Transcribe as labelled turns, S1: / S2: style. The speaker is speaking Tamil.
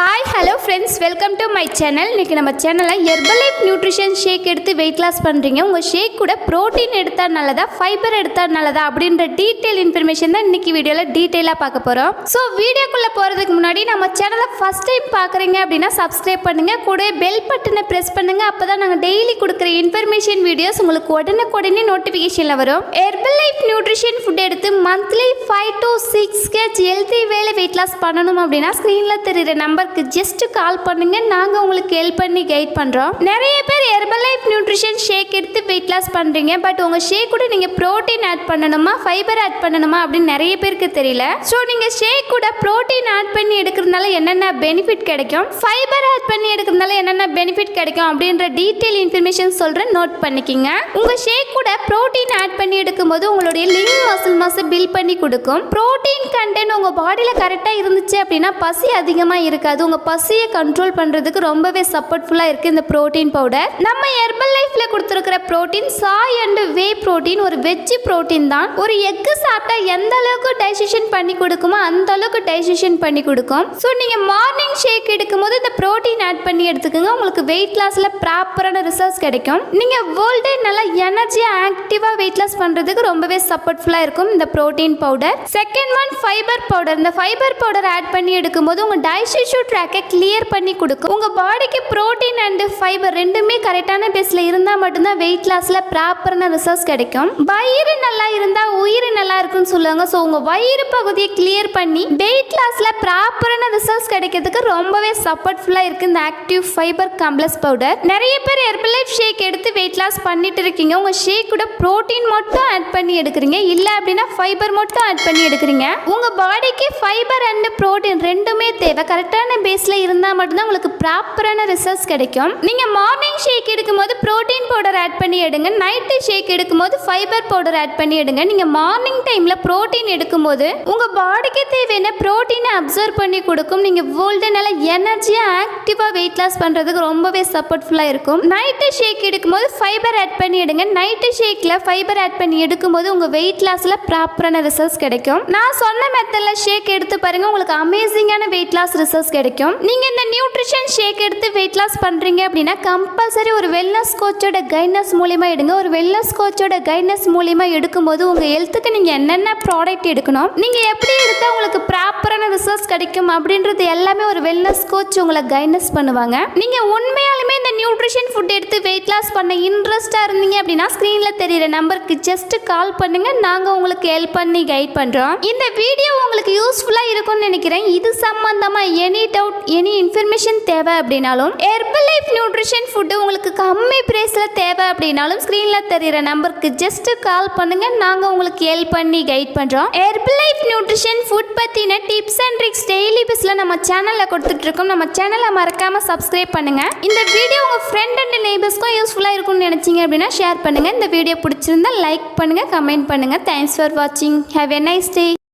S1: Hi hello friends welcome to my channel இன்றைக்கி நம்ம சேனலில் ஹெர்பலைஃப் நியூட்ரிஷன் ஷேக் எடுத்து வெயிட் லாஸ் பண்ணுறீங்க உங்கள் ஷேக் கூட ப்ரோட்டீன் எடுத்தால் நல்லதா ஃபைபர் எடுத்தால் நல்லதா அப்படின்ற டீட்டெயில் இன்ஃபர்மேஷன் தான் இன்றைக்கி வீடியோவில் டீட்டெயிலாக பார்க்க போகிறோம் ஸோ வீடியோக்குள்ளே போகிறதுக்கு முன்னாடி நம்ம சேனலை ஃபஸ்ட் டைம் பார்க்குறீங்க அப்படின்னா சப்ஸ்கிரைப் பண்ணுங்கள் கூட பெல் பட்டனை ப்ரெஸ் பண்ணுங்கள் அப்போ தான் நாங்கள் டெய்லி கொடுக்குற இன்ஃபர்மேஷன் வீடியோஸ் உங்களுக்கு உடனுக்குடனே நோட்டிஃபிகேஷனில் வரும். ஹெர்பலைஃப் நியூட்ரிஷன் ஃபுட் எடுத்து monthly five to six kg healthy வேலை வெயிட் லாஸ் பண்ணணும் அப்படின்னா ஸ்க்ரீனில் தெரிகிற நம்பர் நம்பருக்கு ஜஸ்ட் கால் பண்ணுங்க. நாங்கள் உங்களுக்கு ஹெல்ப் பண்ணி கைட் பண்ணுறோம் நிறைய பேர் ஹெர்பலைஃப் நியூட்ரிஷன் ஷேக் எடுத்து வெயிட் லாஸ் பண்ணுறீங்க பட் உங்கள் ஷேக் கூட நீங்கள் ப்ரோட்டீன் ஆட் பண்ணணுமா? ஃபைபர் ஆட் பண்ணணுமா? அப்படின்னு நிறைய பேருக்கு தெரியல. ஸோ நீங்கள் ஷேக் கூட ப்ரோட்டீன் ஆட் பண்ணி எடுக்கிறதுனால என்னென்ன பெனிஃபிட் கிடைக்கும்? ஃபைபர் ஆட் பண்ணி எடுக்கிறதுனால என்னென்ன பெனிஃபிட் கிடைக்கும்? அப்படின்ற டீட்டெயில் இன்ஃபர்மேஷன் சொல்கிறேன் நோட் பண்ணிக்கிங்க. உங்கள் ஷேக் கூட ப்ரோட்டீன் ஆட் பண்ணி எடுக்கும்போது உங்களுடைய லிங் மசில் மாஸை பில் பண்ணி கொடுக்கும். ப்ரோட்டீன் கண்டென்ட் உங்கள் பாடியில் கரெக்டாக இருந்துச்சு அப்படின்னா பசி அதிகமாக இருக்காது. உங்கள் பசியை கண்ட்ரோல் பண்ணுறதுக்கு ரொம்பவே சப்போர்ட்ஃபுல்லாக இருக்குது இந்த ப்ரோட்டீன் பவுடர் நம்ம ஹெர்பல் லைஃப்பில் கொடுத்துருக்கிற protein soy and whey protein ஒரு வெஜ்ஜி ப்ரோட்டீன் தான். ஒரு எக்கு சாப்பிட்டா எந்த அளவுக்கு டைஜஷன் பண்ணி கொடுக்குமோ அந்த அளவுக்கு டைஜஷன் பண்ணி கொடுக்கும். ஸோ நீங்கள் மார்னிங் ஷேக் எடுக்கும்போது இந்த ப்ரோட்டீன் ஆட் பண்ணி எடுத்துக்கோங்க. உங்களுக்கு வெயிட் லாஸில் ப்ராப்பரான ரிசல்ட்ஸ் கிடைக்கும். நீங்கள் வேர்ல்ட் டே நல்லா எனர்ஜியாக ஆக்டிவாக வெயிட் லாஸ் பண்ணுறதுக்கு ரொம்பவே சப்போர்ட்ஃபுல்லாக இருக்கும் இந்த protein powder second one fibre powder இந்த ஃபைபர் பவுடர் ஆட் பண்ணி எடுக்கும்போது உங்கள் டைஜஷன் ட்ராக்கை கிளியர் பண்ணி கொடுக்கும். உங்கள் பாடிக்கு ப்ரோட்டீன் அண்டு ஃபைபர் ரெண்டுமே கரெக்டான பேஸில் இருந்தால் மட்டும்தான் வெயிட் லாஸில் ப்ராப்பரான ரிசல்ட்ஸ் கிடைக்கும். வயிறு நல்லா இருந்தால் உயிர் நல்லா இருக்குன்னு சொல்லுவாங்க. ஸோ உங்கள் வயிறு பகுதியை கிளியர் பண்ணி வெயிட் லாஸில் ப்ராப்பரான ரிசல்ட்ஸ் கிடைக்கிறதுக்கு ரொம்பவே சப்போர்ட்ஃபுல்லாக இருக்குது இந்த ஆக்டிவ் ஃபைபர் காம்ப்ளெக்ஸ் பவுடர் நிறைய பேர் ஹெர்பலைஃப் ஷேக் எடுத்து வெயிட் லாஸ் பண்ணிட்டு இருக்கீங்க. உங்கள் ஷேக் கூட ப்ரோட்டீன் மட்டும் ஆட் பண்ணி எடுக்கிறீங்க. இல்லை அப்படின்னா ஃபைபர் மட்டும் ஆட் பண்ணி எடுக்கிறீங்க. உங்கள் பாடிக்கு ஃபைபர் அண்ட் ப்ரோட்டீன் ரெண்டுமே தேவை. கரெக்டான பேஸில் இருந்தால் மட்டும்தான் உங்களுக்கு ப்ராப்பரான ரிசல்ட்ஸ் கிடைக்கும். நீங்கள் மார்னிங் ஷேக் எடுக்கும்போது ப்ரோட்டீன் பவுடர் ஆட் பண்ணி எடுங்க. நைட்டு ஷேக் எடுக்கும்போது ஃபைபர் பவுடர் ஆட் பண்ணி எடுங்க. நீங்கள் மார்னிங் டைமில் ப்ரோட்டீன் எடுக்கும்போது உங்கள் பாடிக்கு தேவையான ப்ரோட்டீனை அப்சர்வ் பண்ணி கொடுக்கும். நீங்கள் வேர்ல்டு நல்லா எனர்ஜியாக ஆக்டிவாக வெயிட் லாஸ் பண்ணுறதுக்கு ரொம்பவே சப்போர்ட்ஃபுல்லாக இருக்கும். நைட்டு ஷேக் எடுக்கும்போது ஃபைபர் ஆட் பண்ணி எடுங்க. நைட்டு ஷேக்கில் ஃபைபர் ஆட் பண்ணி எடுக்கும்போது உங்கள் வெயிட் லாஸில் ப்ராப்பரான ரிசல்ட்ஸ் கிடைக்கும். நான் சொன்ன மெத்தடில் ஷேக் எடுத்து பாருங்கள் உங்களுக்கு அமேசிங்கான வெயிட் லாஸ் ரிசல்ட்ஸ் கிடைக்கும். நீங்கள் இந்த நியூட்ரிஷன் ஷேக் எடுத்து வெயிட் லாஸ் பண்ணுறீங்க அப்படின்னா கம்பல்சரி ஒரு வெல்னஸ் கோச்சோட கைட்னஸ் மூலிமா எடுங்க. ஒரு வெல்னஸ் கோச்சோட கைட்னஸ் மூலிமா எடுக்கும்போது உங்கள் ஹெல்த்துக்கு நீங்கள் என்னென்ன ப்ராடக்ட் எடுக்கணும் நீங்கள் எப்படி எடுத்தால் உங்களுக்கு ப்ராப்பரான ரிசல்ட்ஸ் கிடைக்கும் அப்படின்றது எல்லாமே ஒரு வெல்னஸ் கோச் உங்களை கைட்னஸ் பண்ணுவாங்க. நீங்கள் உண்மையாலுமே இந்த நியூட்ரிஷன் ஃபுட் எடுத்து வெயிட் லாஸ் பண்ண இன்ட்ரெஸ்ட்டாக இருந்தீங்க அப்படின்னா ஸ்க்ரீனில் தெரியிற நம்பருக்கு ஜஸ்ட் கால் பண்ணுங்கள் நாங்கள் உங்களுக்கு ஹெல்ப் பண்ணி கைட் பண்ணுறோம் இந்த வீடியோ உங்களுக்கு யூஸ்ஃபுல்லாக இருக்கும்னு நினைக்கிறேன். இது சம்மந்தமாக எனி டவுட் எனி இன்ஃபர்மேஷன் தேவை அப்படின்னாலும் ஹெர்பல் லைஃப் நியூட்ரிஷன் ஃபுட்டு உங்களுக்கு கம்மி ப்ரைஸில் தேவை அப்படின்னாலும் ஸ்க்ரீனில் தெரிகிற நம்பருக்கு ஜஸ்ட் கால் பண்ணுங்கள் நாங்கள் உங்களுக்கு ஹெல்ப் பண்ணி கைட் பண்ணுறோம் ஹெர்பல் லைஃப் நியூட்ரிஷன் ஃபுட் பற்றின டிப்ஸ் அண்ட் ட்ரிக்ஸ் டெய்லி பேஸில் நம்ம சேனலில் கொடுத்துட்ருக்கோம். நம்ம சேனலை மறக்காமல் சப்ஸ்கிரைப் பண்ணுங்கள் இந்த வீடியோ உங்கள் ஃப்ரெண்ட் அண்ட் நெய்பர்ஸ்க்கும் யூஸ்ஃபுல்லாக இருக்கும்னு நினச்சிங்க அப்படின்னா ஷேர் பண்ணுங்கள் இந்த வீடியோ பிடிச்சிருந்தா லைக் பண்ணுங்கள் கமெண்ட் பண்ணுங்கள் தேங்க்ஸ் ஃபார் வாட்சிங் ஹேவ் எ நைஸ் டே